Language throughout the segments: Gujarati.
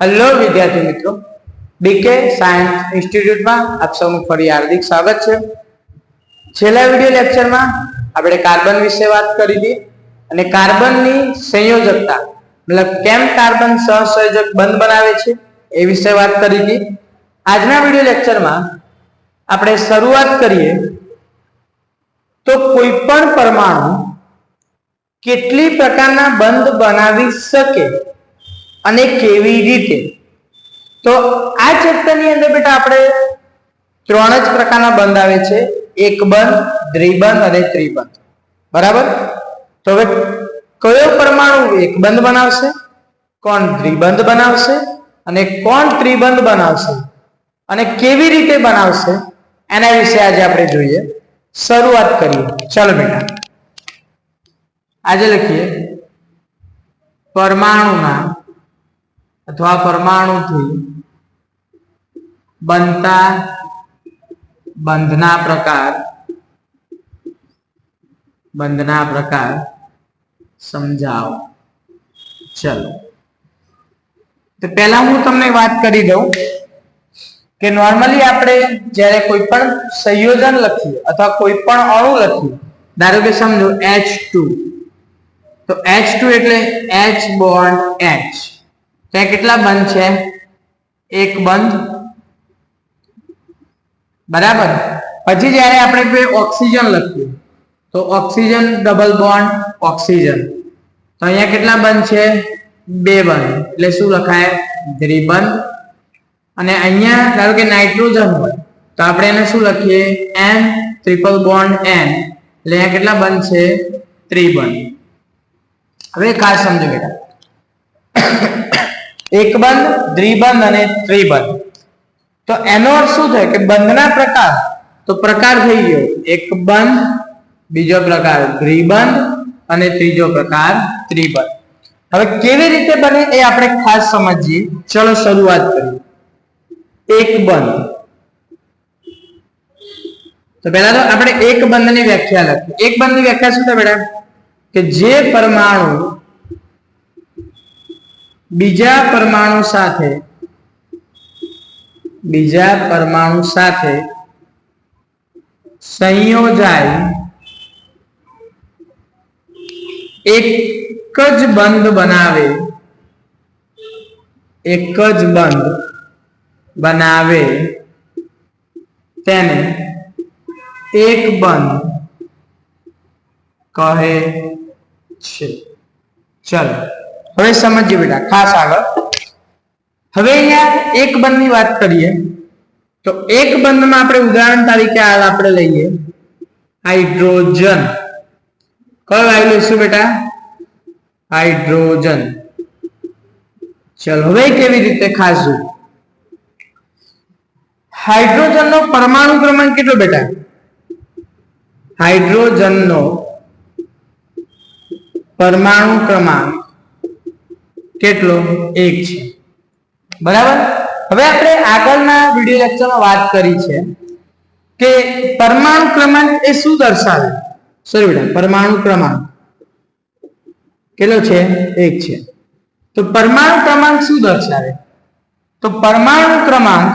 હેલો વિદ્યાર્થી મિત્રો. બીકે સાયન્સ ઇન્સ્ટિટ્યૂટમાં આપ સૌનું ફરી હાર્દિક સ્વાગત છે. છેલ્લા વીડિયો લેક્ચરમાં આપણે કાર્બન વિશે વાત કરી હતી અને કાર્બનની સંયોજકતા, મતલબ કેમ કાર્બન સહસંયોજક બંધ બનાવે છે એ વિશે વાત કરી હતી. આજના વીડિયો લેક્ચરમાં આપણે શરૂઆત કરીએ તો કોઈ પણ પરમાણુ કેટલી પ્રકારના બંધ બનાવી શકે અને કેવી રીતે? તો આ ચેપ્ટરની અંદર બેટા આપણે ત્રણ જ પ્રકારના બંધ આવે છે. એક બંધ, દ્વિબંધ અને ત્રિબંધ. બરાબર? તો હવે કયો પરમાણુ એક બંધ બનાવશે? કોણ દ્વિબંધ બનાવશે? અને કોણ ત્રિબંધ બનાવશે? અને કેવી રીતે બનાવશે? એના વિશે આજે આપણે જોઈએ. શરૂઆત કરીએ. ચાલો બેટા. આજે લખીએ. પરમાણુના અથવા પરમાણુથી બનતા બંધના પ્રકાર બંધના પ્રકાર સમજાવો. ચલો. તો પહેલા હું તમને વાત કરી દઉં કે નોર્મલી આપણે જ્યારે કોઈ પણ સંયોજન લખીએ અથવા કોઈ પણ અણુ લખીએ, ધારો કે સમજો એચ ટુ તો એચ ટુ એટલે એચ બોન્ડ એચ ત્યાં કેટલા બંધ છે? એક બંધ. બરાબર? પછી જ્યારે આપણે ઓક્સિજન લખ્યું તો ઓક્સિજન ડબલ બોન્ડ, ઓક્સિજન. તો અહીંયા કેટલા બંધ છે? બે બંધ. એટલે શું લખાય? દ્વિબંધ અને અહીંયા ધારો કે નાઇટ્રોજન હોય, તો આપણે એને શું લખીએ? એન ટ્રિપલ બોન્ડ એન એટલે અહીંયા કેટલા બંધ છે? ત્રિબંધ હવે ખાસ સમજો બેટા. એક બંધ દ્વિબંધ અને ત્રિબંધ. તો એનો અર્થ શું થાય કે બંધના પ્રકાર? તો પ્રકાર થઈ ગયો. એક બંધ બીજો પ્રકાર દ્વિબંધ અને ત્રીજો પ્રકાર ત્રિબંધ. હવે કેવી રીતે બને એ આપણે ખાસ સમજીએ. ચલો શરૂઆત કરીએ. એક બંધ તો પહેલા તો આપણે એક બંધની વ્યાખ્યા લખીએ એક બંધની વ્યાખ્યા શું થાય બેટા? કે જે પરમાણુ બીજા પરમાણુ સાથે, બીજા પરમાણુ સાથે સંયોજાય એક જ બંધ બનાવે, એક જ બંધ બનાવે તેને એક બંધ કહે છે. ચલો. હવે સમજીએ બેટા, ખાસ આગળ. હવે અહીંયા એક બંધની વાત કરીએ. તો એક બંધમાં આપણે ઉદાહરણ તરીકે હાલ આપણે લઈએ. હાઇડ્રોજન. કયો આવી લઈશું બેટા? હાઇડ્રોજન. ચલો, હવે કેવી રીતે ખાસ જોઈએ? હાઇડ્રોજનનો પરમાણુ ક્રમાંક કેટલો બેટા? હાઇડ્રોજનનો પરમાણુ ક્રમાંક કેટલો? એક છે. બરાબર? હવે આપણે આગળના વીડિયો લેક્ચરમાં વાત કરી છે કે પરમાણુ ક્રમાંક એ શું દર્શાવે? સોરી બેટા પરમાણુ ક્રમાંક. કેટલો છે? એક છે. તો પરમાણુ ક્રમાંક શું દર્શાવે? તો પરમાણુ ક્રમાંક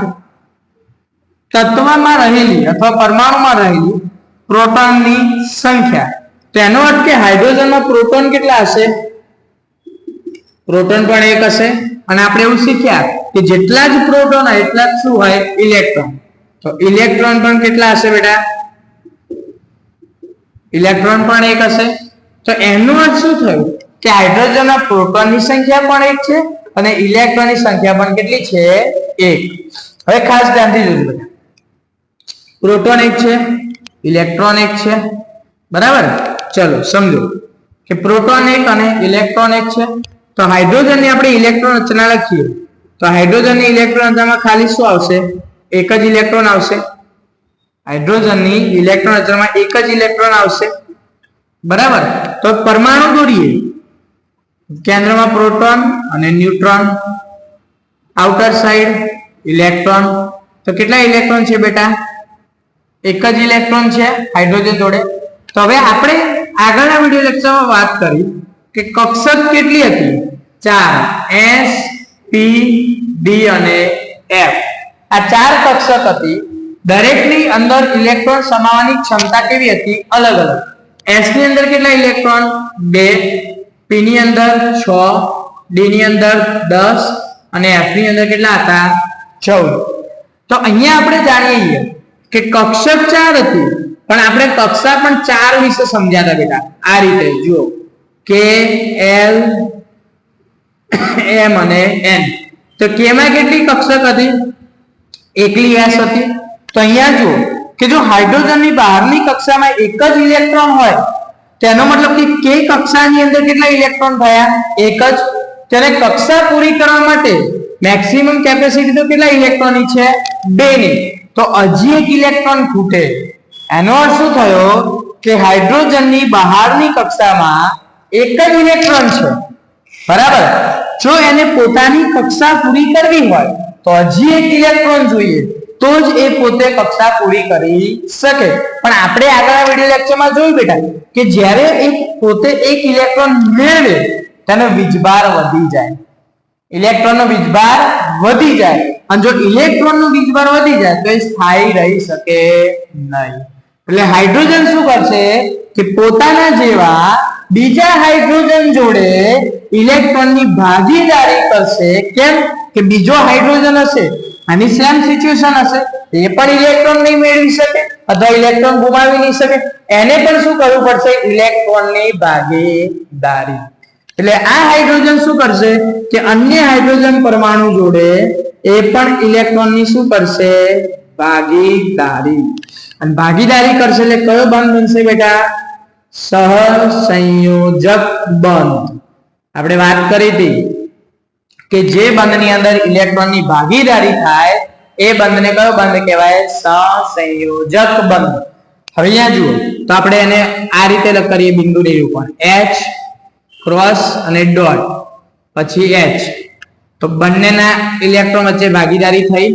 તત્વમાં રહેલી અથવા પરમાણુમાં રહેલી પ્રોટોનની સંખ્યા. તેનો અર્થ કે હાઇડ્રોજનમાં પ્રોટોન કેટલા હશે? પ્રોટોન પણ એક હશે. અને આપણે એવું શીખ્યા કે જેટલા જ પ્રોટોન હોય, એટલા જ શું હોય? ઇલેક્ટ્રોન. તો ઇલેક્ટ્રોન પણ કેટલા હશે બેટા? ઇલેક્ટ્રોન પણ એક હશે. તો એનું અર્થ શું થયું? કે હાઇડ્રોજનના પ્રોટોનની સંખ્યા પણ એક છે અને ઇલેક્ટ્રોનની સંખ્યા પણ કેટલી છે? એક. હવે ખાસ ધ્યાનથી જોજો બધા પ્રોટોન એક છે, ઇલેક્ટ્રોન એક છે. બરાબર? ચલો, સમજો કે પ્રોટોન એક અને ઇલેક્ટ્રોન એક છે. તો હાઇડ્રોજનની આપણે ઇલેક્ટ્રોન રચના લખીએ. તો હાઇડ્રોજનની ઇલેક્ટ્રોન રચનામાં ખાલી શું આવશે? એક જ ઇલેક્ટ્રોન આવશે. હાઇડ્રોજનની ઇલેક્ટ્રોન રચનામાં એક જ ઇલેક્ટ્રોન આવશે. બરાબર? તો પરમાણુ દોરીએ. કેન્દ્રમાં પ્રોટોન અને ન્યુટ્રોન. Outer side electron. તો કેટલા ઇલેક્ટ્રોન છે બેટા? એક જ ઇલેક્ટ્રોન છે હાઇડ્રોજન જોડે. તો હવે આપણે આગળના વીડિયો લેક્ચરમાં વાત કરી. કે કક્ષક કેટલી હતી? ચાર. એસ પી ડી અને એફ આ ચાર કક્ષક હતી. દરેકની અંદર ઇલેક્ટ્રોન સમાવવાની ક્ષમતા કેવી હતી? અલગ અલગ. એસની અંદર કેટલા ઇલેક્ટ્રોન? બે. પી ની અંદર છ. ડી ની અંદર દસ. અને એફની અંદર કેટલા હતા? ચૌદ. તો અહીંયા આપણે જાણીએ કે કક્ષક ચાર હતી. પણ આપણે કક્ષા પણ ચાર વિશે સમજ્યા હતા બેટા. આ રીતે, જુઓ. કે એલ એમ અને એન. તો કેમાં કેટલી કક્ષક હતી? એકલી એસ હતી. તો અહીંયા જુઓ કે જો હાઇડ્રોજનની બહારની કક્ષામાં એક જ ઇલેક્ટ્રોન હોય, તેનો મતલબ કે કે કક્ષાની અંદર કેટલા ઇલેક્ટ્રોન થયા? એક જ. તેને કક્ષા પૂરી કરવા માટે મેક્સિમમ કેપેસિટી તો કેટલા ઇલેક્ટ્રોનની છે? બે ની તો હજી એક ઇલેક્ટ્રોન ખૂટે. એનો અર્થ શું થયો? કે હાઇડ્રોજનની બહારની કક્ષામાં એક જ ઇલેક્ટ્રોન છે. બરાબર? જો એને પોતાની કક્ષા પૂરી કરવી હોય, તો હજી એક ઇલેક્ટ્રોન જોઈએ. તો જ એ પોતે કક્ષા પૂરી કરી શકે. પણ આપણે આગળના વીડિયો લેક્ચરમાં જોયું બેટા, કે જ્યારે એ પોતે એક ઇલેક્ટ્રોન મેળવે, તેનો વીજભાર વધી જાય. ઇલેક્ટ્રોનનો વીજભાર વધી જાય. અને જો ઇલેક્ટ્રોનનો વીજભાર વધી જાય, તો એ સ્થાયી રહી શકે નહીં. એટલે હાઇડ્રોજન શું કરશે? કે પોતાના જેવા બીજા હાઇડ્રોજન જોડે ઇલેક્ટ્રોનની ભાગીદારી કરશે. કેમ? કે બીજો હાઇડ્રોજન હશે, આની સેમ સિચ્યુએશન હશે. એ પણ ઇલેક્ટ્રોન નહીં મેળવી શકે, અથવા ઇલેક્ટ્રોન ગુમાવી નહીં શકે. એને પણ શું કરવું પડશે? ઇલેક્ટ્રોનની ભાગીદારી એટલે આ હાઇડ્રોજન શું કરશે? કે અન્ય હાઇડ્રોજન પરમાણુ જોડે એ પણ ઇલેક્ટ્રોનની શું કરશે? ભાગીદારી અને ભાગીદારી કરશે એટલે કયો બંધ બનશે બેટા? સહસંયોજક બંધ. આપણે વાત કરી હતી કે જે બંધની અંદર ઇલેક્ટ્રોનની ભાગીદારી થાય, એ બંધને કયો બંધ કહેવાય? સહસંયોજક બંધ. હવે અહીંયા જુઓ, તો આપણે એને આ રીતે કરીએ બિંદુ નિરૂપણ એચ ક્રોસ અને ડોટ પછી એચ તો બંનેના ઇલેક્ટ્રોન વચ્ચે ભાગીદારી થઈ.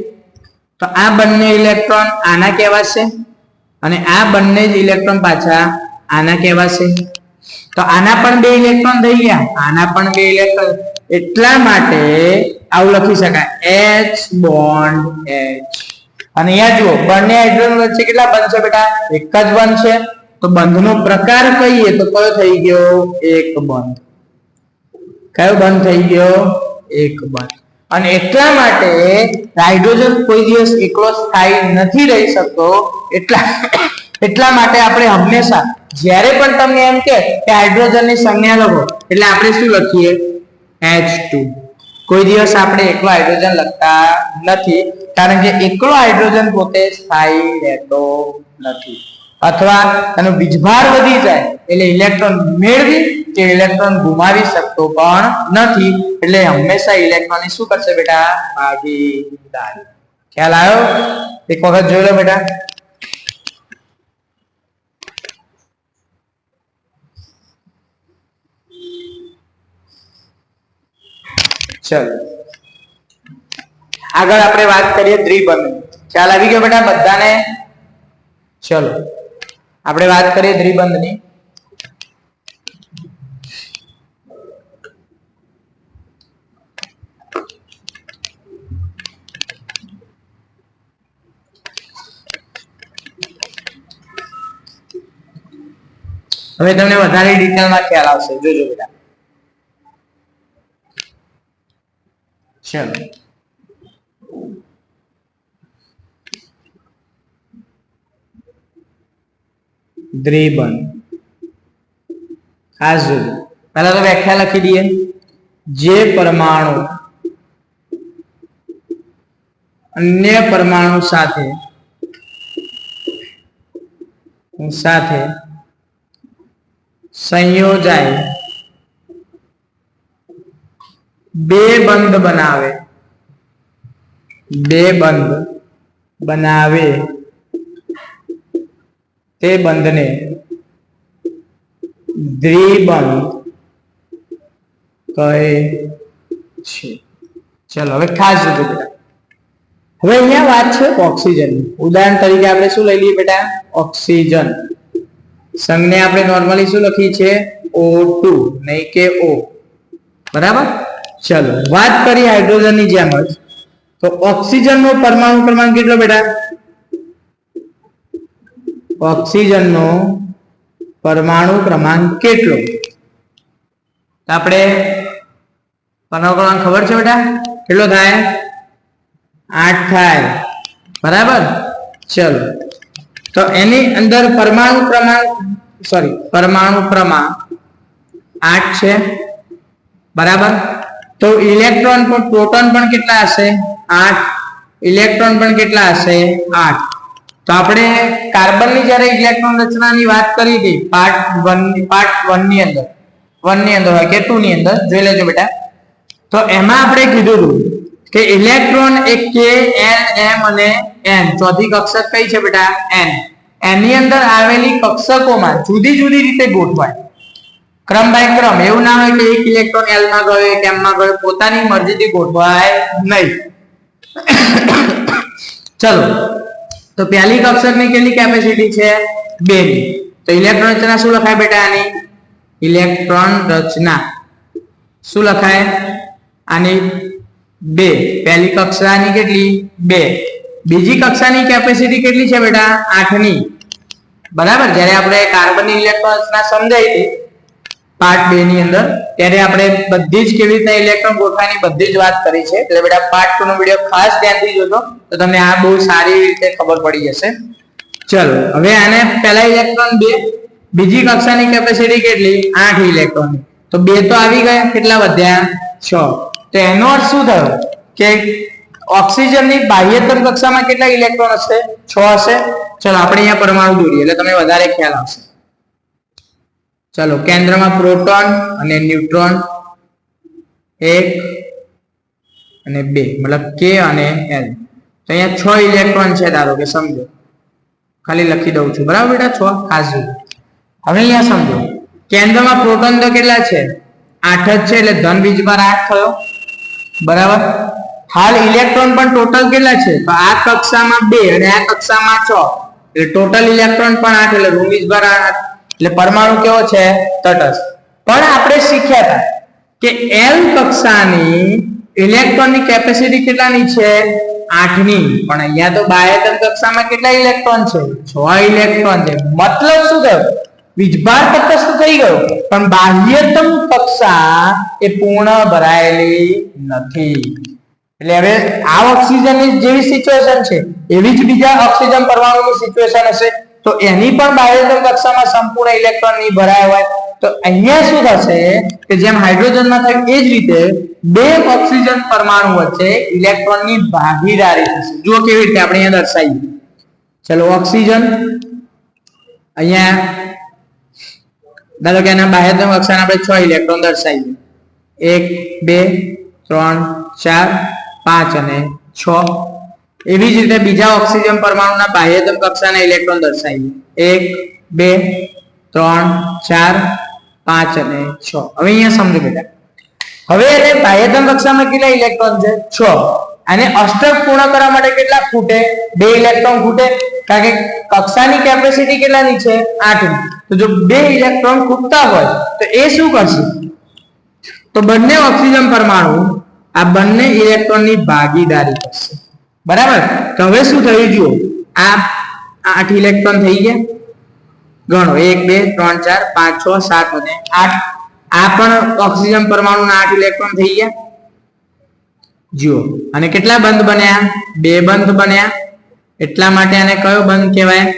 તો આ બંને ઇલેક્ટ્રોન આના કહેવાશે? અને આ બંને જ ઇલેક્ટ્રોન પાછા આના કહેવાશે? તો આના પણ બે ઇલેક્ટ્રોન થઈ ગયા. આના પણ બે ઇલેક્ટ્રોન એટલા માટે આવું લખી શકાય. એચ બોન્ડ એચ અને અહીંયા જુઓ, બંને હાઇડ્રોજન વચ્ચે કેટલા બંધ છે બેટા? એક જ બંધ છે. તો બંધનો પ્રકાર કહીએ તો કયો થઈ ગયો? એક બંધ. કયો બંધ થઈ ગયો? એક બંધ. અને એટલા માટે હાઇડ્રોજન કોઈ દિવસ એકલો સ્થાયી નથી રહી શકતો. એટલા એટલા માટે આપણે હંમેશા, જ્યારે પણ તમને એમ કે હાઇડ્રોજનની સંજ્ઞા લખો, એટલે આપણે શું લખીએ? એચ ટુ કોઈ દિવસ આપણે એકલો હાઇડ્રોજન લખતા નથી, કારણ કે એકલો હાઇડ્રોજન પોતે સ્થાયી રહેતો નથી. અથવા એનો બીજભાર વધી જાય, એટલે ઇલેક્ટ્રોન મેળવી કે ઇલેક્ટ્રોન ગુમાવી શકતો પણ નથી, એટલે હંમેશા ઇલેક્ટ્રોન શું કરશે બેટા? ભાગીદારી ખ્યાલ આવ્યો? એક વખત જોઈ લો બેટા. ચલો. આગળ આપણે વાત કરીએ દ્વિબંધ. ખ્યાલ આવી ગયો બેટા બધાને? ચલો. આપણે વાત કરીએ દ્વિબંધની. હવે તમને વધારે ડિટેલમાં ખ્યાલ આવશે. જોજો બેટા. ચલો દ્વિબંધ ખાસ જોજો પહેલા તો વ્યાખ્યા લખી દઈએ જે પરમાણુ અન્ય પરમાણુ સાથે સાથે સંયોજાય બે બંધ બનાવે. બે બંધ બનાવે. તે બંધને દ્વિબંધ કહે છે. ચલો, હવે ખાસ જોજો બેટા. હવે અહીંયા વાત છે ઓક્સિજન ઉદાહરણ તરીકે આપણે શું લઈ લઈએ બેટા? ઓક્સિજન. સંજ્ઞા આપણે નોર્મલી શું લખી છે? O2 નહીં કે ઓ બરાબર? ચલો, વાત કરીએ હાઇડ્રોજનની જેમ જ. તો ઓક્સિજનનો પરમાણુ ક્રમાંક કેટલો બેટા? ઓક્સિજનનો પરમાણુ ક્રમાંક કેટલો? આપણે પરમાણુ ક્રમાંક ખબર છે બેટા? કેટલો થાય? આઠ થાય. બરાબર? ચલો. તો એની અંદર પરમાણુ ક્રમાંક સોરી પરમાણુ ક્રમાંક આઠ છે. બરાબર? તો ઇલેક્ટ્રોન પણ પ્રોટોન પણ કેટલા હશે? આઠ. ઇલેક્ટ્રોન પણ કેટલા હશે? આઠ. તો આપણે કાર્બનની જ્યારે ઇલેક્ટ્રોન રચનાની વાત કરી હતી, પાર્ટ વન પાર્ટ વનની અંદર વનની અંદર હોય કે ટુ ની અંદર, જોઈ લેજો બેટા. તો એમાં આપણે કીધું હતું કે ઇલેક્ટ્રોન એ કે, એન, એમ અને એન, ચોથી કક્ષક કઈ છે બેટા? એન. એની અંદર આવેલી કક્ષકોમાં જુદી જુદી રીતે ગોઠવાય. ક્રમ બાય ક્રમ. એવું ના હોય કે એક ઇલેક્ટ્રોન એલમાં ગયો, એક એમ માં ગયો. પોતાની મરજીથી ગોઠવાય નહીં. ચલો. તો પહેલી કક્ષકની કેટલી કેપેસિટી છે? બે ની. તો ઇલેક્ટ્રોન રચના શું લખાય બેટા આની? ઇલેક્ટ્રોન રચના. શું લખાય? આની બે. પહેલી કક્ષાની કેટલી? બે. બીજી કક્ષાની કેપેસિટી કેટલી છે બેટા? આઠની બરાબર? જ્યારે આપણે કાર્બનની ઇલેક્ટ્રોન રચના સમજાવી હતી પાર્ટ બે ની અંદર, ત્યારે આપણે બધી જ કેવી રીતના ઇલેક્ટ્રોન ગોઠવાની બધી જ વાત કરી છે. એટલે બેટા પાર્ટ ટુ નો વીડિયો ખાસ ધ્યાનથી જોજો, તો તમને આ બહુ સારી રીતે ખબર પડી જશે. ચલો, હવે આને પહેલા ઇલેક્ટ્રોન બે, બીજી કક્ષાની કેપેસિટી કેટલી? આઠ ઇલેક્ટ્રોન તો બે તો આવી ગયા, કેટલા વધ્યા? છ. તો એનો અર્થ શું થયો? કે ઓક્સિજનની બાહ્યતમ કક્ષામાં કેટલા ઇલેક્ટ્રોન હશે? છ હશે. ચલો, આપણે અહીંયા પરમાણુ દોરીએ, એટલે તમને વધારે ખ્યાલ આવશે. ચલો કેન્દ્રમાં પ્રોટોન અને ન્યુટ્રોન. એક અને બે, મતલબ કે અને એલ તો અહીંયા છ ઇલેક્ટ્રોન છે ધારો કે, સમજો. ખાલી લખી દઉં છું. બરાબર બેટા? છ? ખાસ હવે અહીંયા સમજો. કેન્દ્રમાં પ્રોટોન તો કેટલા છે? આઠ જ છે, એટલે ધન વીજભાર આઠ થયો. બરાબર? હાલ ઇલેક્ટ્રોન પણ ટોટલ કેટલા છે? તો આ કક્ષામાં બે અને આ કક્ષામાં છ. એટલે ટોટલ ઇલેક્ટ્રોન પણ આઠ, એટલે ઋણ વીજભાર આઠ. એટલે પરમાણુ કેવો છે? તટસ્થ. પણ આપણે શીખ્યા હતા કે એલ કક્ષાની ઇલેક્ટ્રોનની કેપેસિટી કેટલાની છે? આઠની. પણ અહીંયા તો બાહ્યતમ કક્ષામાં કેટલા ઇલેક્ટ્રોન છે? છ ઇલેક્ટ્રોન છે. મતલબ શું થયો? વીજભાર તટસ્થ થઈ ગયો. પણ બાહ્યતમ કક્ષા એ પૂર્ણ ભરાયેલી નથી. એટલે હવે આ ઓક્સિજનની જેવી સિચ્યુએશન છે. એવી જ બીજા ઓક્સિજન પરમાણુની સિચ્યુએશન હશે. તો એની પણ બાહ્યતમ કક્ષામાં સંપૂર્ણ ઇલેક્ટ્રોનની ભરાયા હોય. તો અહીંયા શું થશે કે જેમ હાઇડ્રોજનમાં થયું એ જ રીતે બે ઓક્સિજન પરમાણુ વચ્ચે ઇલેક્ટ્રોનની ભાગીદારી થશે. જુઓ કેવી રીતે આપણે અહીંયા દર્શાવીએ ચલો, ઓક્સિજન. અહીંયા ધારો કે એના બાહ્યતમ કક્ષાને આપણે છ ઇલેક્ટ્રોન દર્શાવીએ. એક, બે, ત્રણ, ચાર, પાંચ અને છ. એવી જ રીતે બીજા ઓક્સિજન પરમાણુના બાહ્યતમ કક્ષાના ઇલેક્ટ્રોન દર્શાવીએ. એક, બે, ત્રણ, ચાર, પાંચ અને છ. હવે અહીંયા સમજો બેટા. હવે એને બાહ્યતમ કક્ષામાં કેટલા ઇલેક્ટ્રોન છે? છ. અને અષ્ટક પૂર્ણ કરવા માટે કેટલા ખૂટે બે ઇલેક્ટ્રોન ખૂટે કારણ કે કક્ષાની કેપેસિટી કેટલાની છે? આઠ તો જો બે ઇલેક્ટ્રોન ખૂટતા હોય, તો એ શું કરશે? તો બંને ઓક્સિજન પરમાણુ આ બંને ઇલેક્ટ્રોનની ભાગીદારી કરશે. બરાબર? તો હવે શું થયું જુઓ? આ આઠ ઇલેક્ટ્રોન થઈ ગયા. ગણો, એક, બે, ત્રણ, ચાર, પાંચ, છ, સાત અને આઠ. આ પણ ઓક્સિજન પરમાણુના આઠ ઇલેક્ટ્રોન થઈ ગયા. જુઓ, અને કેટલા બંધ બન્યા? બે બંધ બન્યા. એટલા માટે આને કયો બંધ કહેવાય?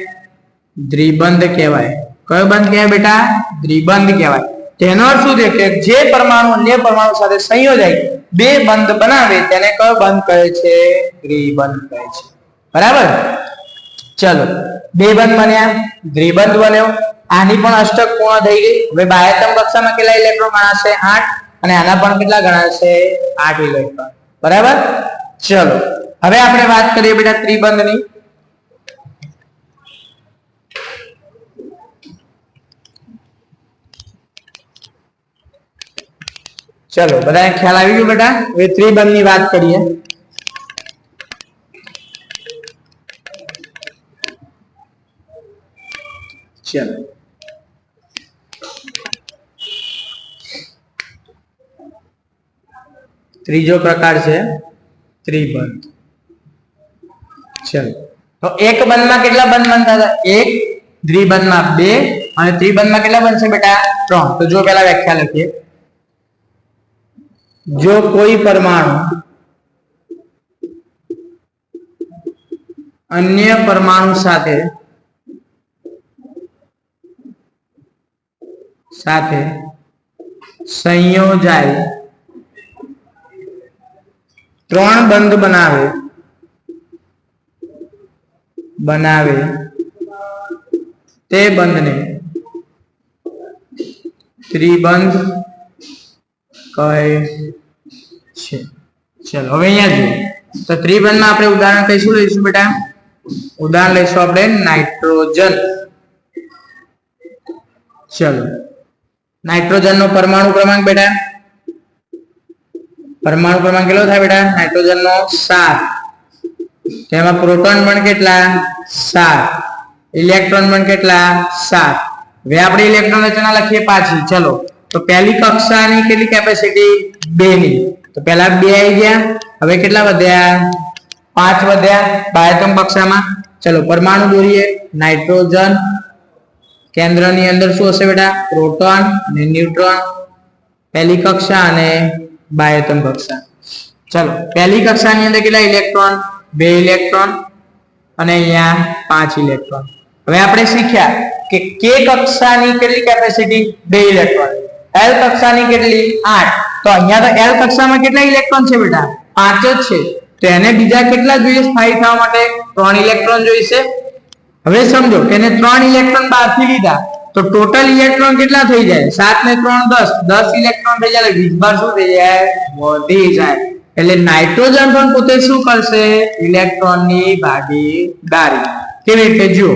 દ્વિબંધ કહેવાય. કયો બંધ કહેવાય બેટા? દ્વિબંધ કહેવાય. તેનો અર્થ શું છે કે જે પરમાણુ અન્ય પરમાણુ સાથે સંયોજાય, બે બંધ બનાવે તેને કયો બંધ કહે છે, દ્વિબંધ કહે છે. બરાબર? ચલો. બે બંધ બન્યા, દ્વિબંધ બન્યો. આની પણ અષ્ટક પૂર્ણ થઈ ગઈ. હવે બાહ્યતમ કક્ષામાં કેટલા ઇલેક્ટ્રોન ગણાશે? આઠ. અને આના પણ કેટલા ગણાશે? આઠ ઇલેક્ટ્રોન. બરાબર? ચલો. હવે આપણે વાત કરીએ બેટા ત્રિબંધની. ચલો, બધાને ખ્યાલ આવી ગયો બેટા? હવે ત્રિબંધની વાત કરીએ. ચલો. ત્રીજો પ્રકાર છે ત્રિબંધ. ચલો. તો એક બંધમાં કેટલા બંધ બનતા હતા? એક, દ્વિબંધમાં બે, અને ત્રિબંધમાં કેટલા બનશે બેટા? ત્રણ. તો જો પેલા વ્યાખ્યા લખીએ. જો કોઈ પરમાણુ અન્ય પરમાણુ સાથે સાથે સંયોજાય ત્રણ બંધ બનાવે બનાવે તે બંધને ત્રિબંધ કહે છે ચલો, હવે અહીંયા જોઈએ. તો ત્રિબંધમાં આપણે ઉદાહરણ કહીશું, લઈશું બેટા. ઉદાહરણ લઈશું આપણે નાઇટ્રોજન. ચલો. નાઇટ્રોજન નો પરમાણુ ક્રમાંક બેટા? પરમાણુ ક્રમાંક કેટલો થાય બેટા? નાઇટ્રોજન નો સાત તેમાં પ્રોટોન પણ કેટલા? સાત. ઇલેક્ટ્રોન પણ કેટલા? સાત. હવે આપણે ઇલેક્ટ્રોન રચના લખીએ પાછી. ચલો. તો પહેલી કક્ષાની કેટલી કેપેસિટી બે ની તો પહેલા બે આવી ગયા. હવે કેટલા વધ્યા? પાંચ વધ્યા બાયતમ કક્ષામાં. ચલો, પરમાણુ દોરીએ. નાઇટ્રોજન કેન્દ્રની અંદર શું હશે બેટા? પ્રોટોન અને ન્યુટ્રોન. પહેલી કક્ષા અને બાયતમ કક્ષા. ચલો, પહેલી કક્ષાની અંદર કેટલા ઇલેક્ટ્રોન? બે ઇલેક્ટ્રોન અને અહીંયા પાંચ ઇલેક્ટ્રોન. હવે આપણે શીખ્યા કે કે કક્ષાની કેટલી કેપેસિટી બે ઇલેક્ટ્રોન. એલ કક્ષાની કેટલી? આઠ. તો અહીંયા તો એલ કક્ષામાં કેટલા ઇલેક્ટ્રોન છે બેટા? પાંચ જ છે. તો એને બીજા કેટલા જોઈએ? સ્થાયી થવા માટે ત્રણ ઇલેક્ટ્રોન જોઈશે. હવે સમજો, એને ત્રણ ઇલેક્ટ્રોન બહારથી લીધા. તો ટોટલ ઇલેક્ટ્રોન કેટલા થઈ જાય? સાત ને ત્રણ દસ. દસ ઇલેક્ટ્રોન થઈ જાય વીસ બાર શું થઈ જાય? વધી જાય. એટલે નાઇટ્રોજન પણ પોતે શું કરશે? ઇલેક્ટ્રોનની ભાગીદારી કેવી રીતે? જુઓ.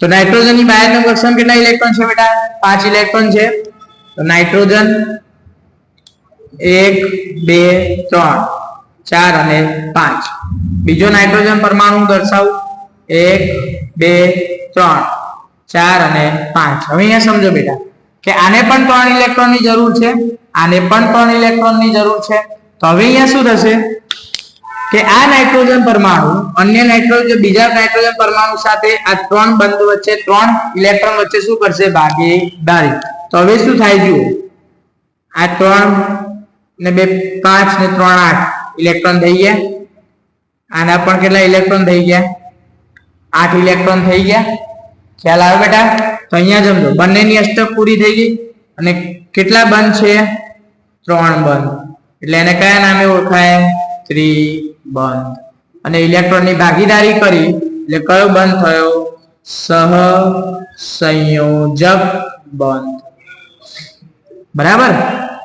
તો નાઇટ્રોજનની ની બાયતમ કેટલા ઇલેક્ટ્રોન છે બેટા? પાંચ ઇલેક્ટ્રોન છે. તો નાઇટ્રોજન એક, બે, ત્રણ, ચાર અને પાંચ. બીજો નાઇટ્રોજન પરમાણુ દર્શાવું. એક, બે, ત્રણ, ચાર અને પાંચ. હવે અહીંયા સમજો બેટા કે આને પણ ત્રણ ઇલેક્ટ્રોનની જરૂર છે, આને પણ ત્રણ ઇલેક્ટ્રોનની જરૂર છે. તો હવે અહીંયા શું થશે? કે આ નાઇટ્રોજન પરમાણુ, અન્ય નાઇટ્રોજન, બીજા નાઇટ્રોજન પરમાણુ સાથે આ ત્રણ બંધ વચ્ચે, ત્રણ ઇલેક્ટ્રોન વચ્ચે શું કરશે? ભાગીદારી. તો હવે શું થાય જુઓ? આ ત્રણ ને બે પાંચ ને ત્રણ આઠ ઇલેક્ટ્રોન થઈ ગયા. આના પણ કેટલા ઇલેક્ટ્રોન થઈ ગયા? આઠ ઇલેક્ટ્રોન થઈ ગયા. ખ્યાલ આવે બેટા? તો અહીંયા જમજો બંનેની અષ્ટક પૂરી થઈ ગઈ અને કેટલા બંધ છે? ત્રણ બંધ. એટલે એને કયા નામે ઓળખાય? ત્રિબંધ. અને ઇલેક્ટ્રોનની ભાગીદારી કરી, એટલે કયો બંધ થયો? સહ સંયોજક બંધ. બરાબર?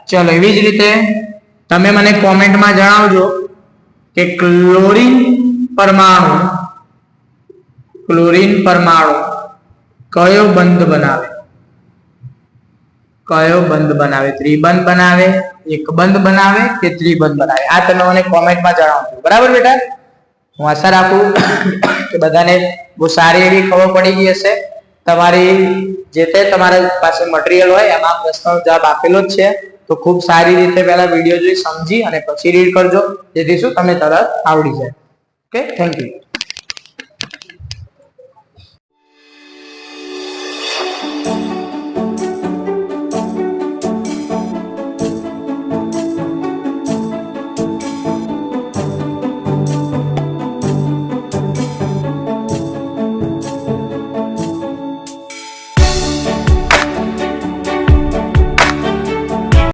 ચલો, એવી જ રીતે તમે મને કોમેન્ટમાં જણાવજો કે ક્લોરીન પરમાણુ ક્લોરીન પરમાણુ કયો બંધ બનાવે? કયો બંધ બનાવે? ત્રિબંધ બનાવે, એક બંધ બનાવે કે ત્રિબંધ બનાવે? આ તમે મને કોમેન્ટમાં જણાવજો. બરાબર બેટા? હું આશા રાખું કે બધાને બહુ સારી એવી ખબર પડી ગઈ હશે. તમારી જે તે તમારા પાસે મટીરિયલ હોય, એમાં પ્રશ્નનો જવાબ આપેલો જ છે. તો ખૂબ સારી રીતે પહેલા વીડિયો જોઈ, સમજી અને પછી રીડ કરજો. જેથી શું? તમને તરત આવડી જાય. Okay thank you